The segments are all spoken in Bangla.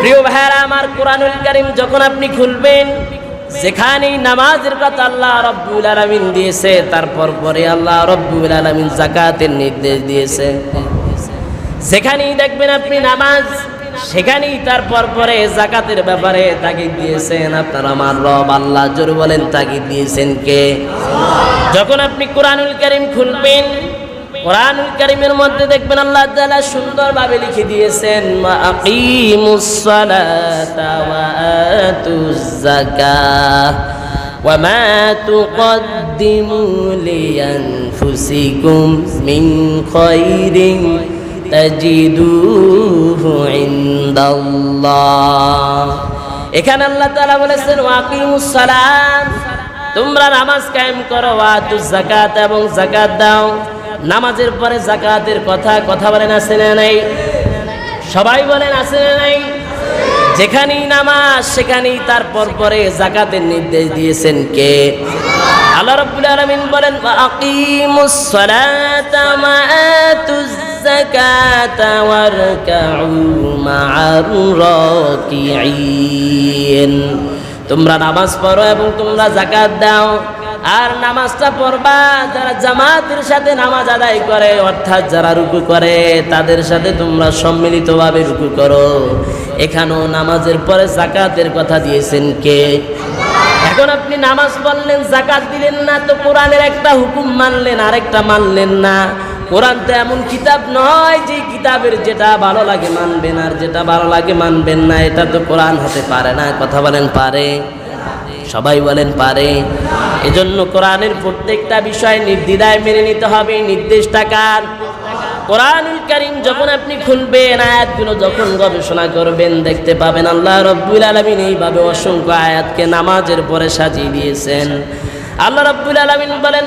প্রিয় ভাইয়ারা, আমার কোরআনুল কারিম যখন আপনি খুলবেন, যেখানেই নামাজের কথা আল্লাহ রব্বুল আলামিন দিয়েছে, তারপর পরে আল্লাহ রব্বুল আলামিন জাকাতের নির্দেশ দিয়েছে। যেখানেই দেখবেন আপনি নামাজ, সেখানেই তারপর পরে জাকাতের ব্যাপারে তাগিদ দিয়েছেন। আপনার আমার রব আল্লাহ জোর বলেন, তাগিদ দিয়েছেন কে? যখন আপনি কোরআনুল কারিম খুলবেন কোরআন কারিমের মধ্যে দেখবেন আল্লাহ সুন্দরভাবে লিখে দিয়েছেন, মা আকিমুস সালাতা ওয়া আতুজ ওয়া মা এখানে আল্লাহ বলেছেন ওয়া আকিমুস তোমরা নামাজ কায়েম করো, ওয়া জাকাত এবং জাকাত দাও। নামাজের পরে জাকাতের কথা কথা বলেন, আছে না নাই? সবাই বলেন, আছে না নাই? যেখানেই নামাজ, সেখানেই তারপর পরে জাকাতের নির্দেশ দিয়েছেন কে? আল্লাহ রাব্বুল আলামিন বলেন আকিমুস সালাতা মা আতুজ যাকাতা ওয়ারকাউ মা'আর রাকিঈন. তোমরা নামাজ পড়ো এবং তোমরা জাকাত দাও। আর নামাজটা পড়বা, যারা জামাতের সাথে নামাজ আদায় করে, অর্থাৎ যারা রুকু করে, তাদের সাথে তোমরা সম্মিলিতভাবে রুকু করো। এখানেও নামাজের পরে জাকাতের কথা দিয়েছেন কে? এখন আপনি নামাজ পড়লেন, জাকাত দিলেন না, তো কোরআনের একটা হুকুম মানলেন, আরেকটা মানলেন না। কোরআন তো এমন কিতাব নয় যে কিতাবের যেটা ভালো লাগে মানবেন, আর যেটা ভালো লাগে মানবেন না, এটা তো কোরআন হতে পারে না, কথা বলেন পারে? সবাই বলেন পারে। এজন্য কোরআনের প্রত্যেকটা বিষয় নির্দ্বিধায় মেনে নিতে হবে নির্দেশ টাকার কোরআনুল কারিম যখন আপনি খুলবেন, আয়াতগুলো যখন গবেষণা করবেন, দেখতে পাবেন আল্লাহ রব্বুল আলমিন এইভাবে অসংখ্য আয়াতকে নামাজের পরে সাজিয়ে দিয়েছেন। আল্লাহ রব্বুল আলমিন বলেন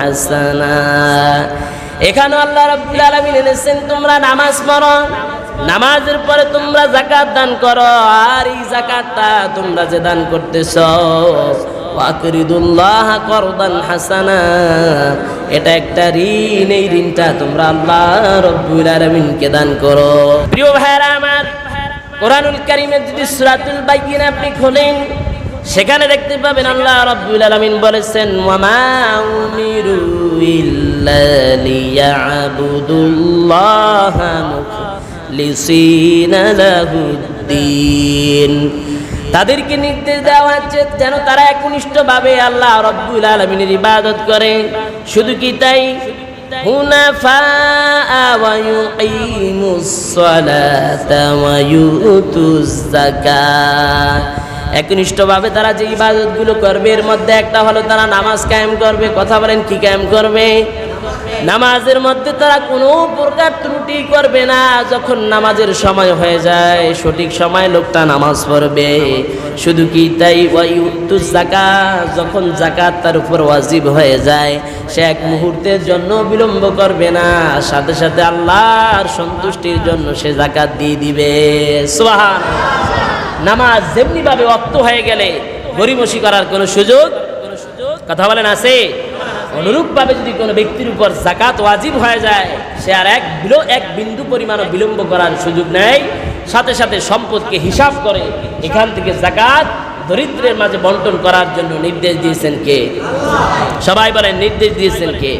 হাসানা। এখানে আল্লাহ রাব্বুল আলামিন এনেছেন, তোমরা নামাজ পড়ো, নামাজের পরে তোমরা জাকাত দান করো, আর এই জাকাতটা তোমরা যে দান করতেছ, ওয়াকরিদুল্লাহ করদান হাসানা। এটা একটা ঋণ, এই ঋণটা তোমরা আল্লাহ রব্বুল আলামিনকে দান করো। প্রিয় ভাইরা আমার, কোরআনুল কারীমের যদি সূরাতুল বাইয়িনা আপনি খোলেন সেখানে দেখতে পাবেন আল্লাহ রাব্বুল আলামিন বলেছেন ওয়ামা উমিরু ইল্লা লিয়াবুদুল্লাহ মুখলিসিনা লাহুদ্দিন তাদেরকে নির্দেশ দেওয়া হচ্ছে যেন তারা একনিষ্ঠভাবে আল্লাহ রব্বুল আলমিনের ইবাদত করে শুধু কি তাই حنفاء ويقيموا الصلاة ويؤتوا الزكاة একনিষ্ঠভাবে তারা যে ইবাদতগুলো করবে, এর মধ্যে একটা হলো তারা নামাজ কায়েম করবে। কথা বলেন, কি কায়েম করবে? নামাজের মধ্যে তারা কোনো প্রকার ত্রুটি করবে না, যখন নামাজের সময় হয়ে যায়, সঠিক সময় লোকটা নামাজ পড়বে। শুধু কি তাই? ওয়াইউত্তু জাকাত যখন জাকাত তার উপর ওয়াজিব হয়ে যায়, সে এক মুহূর্তের জন্য বিলম্ব করবে না। সাথে সাথে আল্লাহর সন্তুষ্টির জন্য সে জাকাত দিয়ে দিবে। সুবহান নামাজ যেমনিভাবে অক্ত হয়ে গেলে গরিমসি করার কোনো সুযোগ, কথা বলেন আছে? অনুরূপভাবে যদি কোনো ব্যক্তির উপর জাকাত ওয়াজিব হয়ে যায়, সে আর এক বিলো, এক বিন্দু পরিমাণও বিলম্ব করার সুযোগ নেয় সাথে সাথে সম্পদকে হিসাব করে এখান থেকে জাকাত দরিদ্রের মাঝে বন্টন করার জন্য নির্দেশ দিয়েছেন কে? সবাই বলেন, নির্দেশ দিয়েছেন কে?